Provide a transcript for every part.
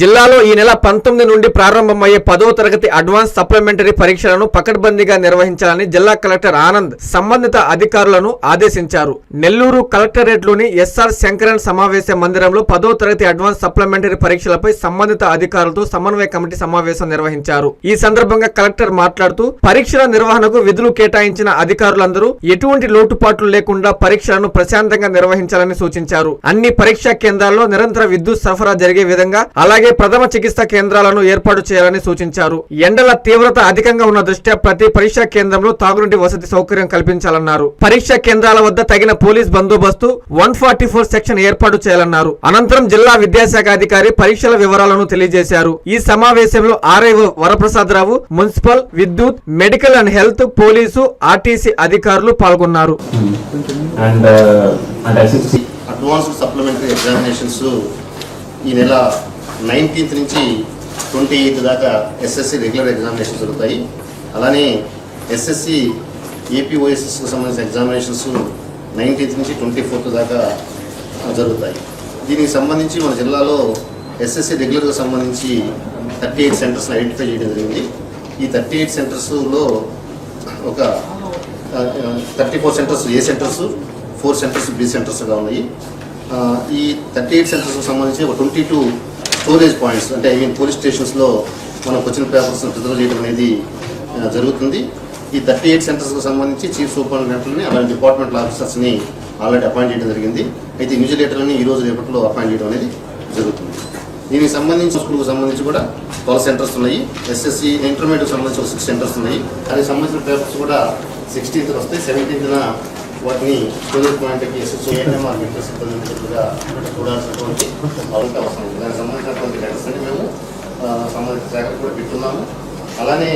జిల్లాలో ఈ నెల పంతొమ్మిది నుండి ప్రారంభమయ్యే పదో తరగతి అడ్వాన్స్ సప్లిమెంటరీ పరీక్షలను పకడ్బందీగా నిర్వహించాలని జిల్లా కలెక్టర్ ఆనంద్ సంబంధిత అధికారులను ఆదేశించారు. నెల్లూరు కలెక్టరేట్లోని ఎస్ఆర్ శంకరన్ సమావేశ మందిరంలో పదో తరగతి అడ్వాన్స్ సప్లిమెంటరీ పరీక్షలపై సంబంధిత అధికారులతో సమన్వయ కమిటీ సమావేశం నిర్వహించారు. ఈ సందర్భంగా కలెక్టర్ మాట్లాడుతూ పరీక్షల నిర్వహణకు విధులు కేటాయించిన అధికారులందరూ ఎటువంటి లోటుపాట్లు లేకుండా పరీక్షలను ప్రశాంతంగా నిర్వహించాలని సూచించారు. అన్ని పరీక్షా కేంద్రాల్లో నిరంతర విద్యుత్ సరఫరా జరిగే విధంగా అలాగే ప్రథమ చికిత్స కేంద్రాలను ఏర్పాటు చేయాలని సూచించారు. ఎండల తీవ్రత అధికంగా ఉన్న దృష్ట్యా ప్రతి పరీక్షా కేంద్రంలో తాగునీటి వసతి సౌకర్యం కల్పించాలన్నారు. పరీక్షా కేంద్రాల వద్ద తగిన పోలీస్ బందోబస్తు వన్ ఫార్టీ ఫోర్ సెక్షన్ ఏర్పాటు చేయాలన్నారు. అనంతరం జిల్లా విద్యాశాఖ అధికారి పరీక్షల వివరాలను తెలియజేశారు. ఈ సమావేశంలో ఆర్ఐఓ వరప్రసాదరావు మున్సిపల్ విద్యుత్ medical and health police RTC అధికారులు పాల్గొన్నారు. అడ్వాన్స్డ్ సప్లిమెంటరీ ఎగ్జామినేషన్స్ ఈ నెల నైన్టీన్త్ నుంచి ట్వంటీ ఎయిత్ దాకా ఎస్ఎస్సి రెగ్యులర్ ఎగ్జామినేషన్ జరుగుతాయి. అలానే ఎస్ఎస్సి ఏపీఓఎస్ఎస్కి సంబంధించిన ఎగ్జామినేషన్స్ నైన్టీన్త్ నుంచి ట్వంటీ ఫోర్త్ దాకా జరుగుతాయి. దీనికి సంబంధించి మన జిల్లాలో ఎస్ఎస్సి రెగ్యులర్గా సంబంధించి థర్టీ ఎయిట్ సెంటర్స్ని ఐడెంటిఫై చేయడం జరిగింది. ఈ థర్టీ ఎయిట్ సెంటర్స్లో ఒక thirty four centres A centres four centres B సెంటర్స్గా ఉన్నాయి. ఈ థర్టీ ఎయిట్ సెంటర్స్కి సంబంధించి ఒక ట్వంటీ టూ స్టోరేజ్ పాయింట్స్ అంటే ఐ మీన్ పోలీస్ స్టేషన్స్లో మనకు వచ్చిన పేపర్స్ని ప్రిజర్వ్ చేయడం అనేది జరుగుతుంది. ఈ థర్టీ ఎయిట్ సెంటర్స్కి సంబంధించి చీఫ్ సూపరింటెండెంట్ని అలాంటి డిపార్ట్మెంట్ ఆఫీసర్స్ని ఆల్రెడీ అపాయింట్ చేయడం జరిగింది. అయితే ఇన్విజిలేటర్ని ఈ రోజు రేపట్లో అపాయింట్ చేయడం అనేది జరుగుతుంది. దీనికి సంబంధించి స్కూల్కి సంబంధించి కూడా ట్వెల్వ్ సెంటర్స్ ఉన్నాయి. ఎస్ఎస్సి ఇంటర్మీడియట్ సంబంధించి ఒక సిక్స్ సెంటర్స్ ఉన్నాయి. దానికి సంబంధించిన పేపర్స్ కూడా సిక్స్టీన్త్ వస్తాయి. సెవెంటీన్త్న వాటిని స్టూడెంట్ పాయింట్కి ఎస్ఎస్సి ఏఎన్ఎంఆర్ మిగతా సిబ్బందిగా చూడాల్సినటువంటి అవసరం అవసరం దానికి సంబంధించినటువంటి లెటర్స్ మేము సంబంధించిన సంబంధిత శాఖలకు కూడా పెట్టున్నాము. అలానే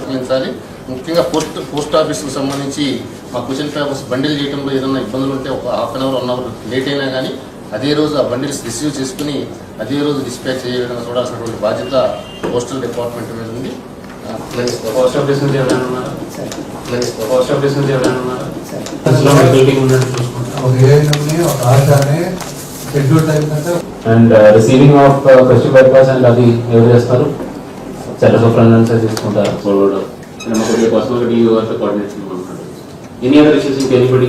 గమనించాలి ముఖ్యంగా పోస్ట్ పోస్ట్ ఆఫీస్కి సంబంధించి మా క్వశ్చన్ పేపర్స్ బండిల్ చేయడంలో ఏదైనా ఇబ్బందులు ఉంటే ఒక half an hour one hour late అయినా కానీ అదే రోజు ఆ బండిల్స్ రిసీవ్ చేసుకుని అదే రోజు డిస్పాచ్ చేయడం చూడాల్సినటువంటి బాధ్యత పోస్టల్ డిపార్ట్మెంట్ మీద ఉంది. పోస్ట్ ఆఫీస్ నుంచి ఎవరైనా ఉన్నారా? ప్లస్ పోస్ట్ ఆఫీస్ నుంచి ఎవరైనా ఉన్నారా? And receiving of question papers and అది ఎవరు చేస్తారు? చట్ట సూపరింటెండెంట్స్ తీసుకుంటారు? ఎనీ అదర్ ఇష్యూస్ ఇంక ఎనీబడి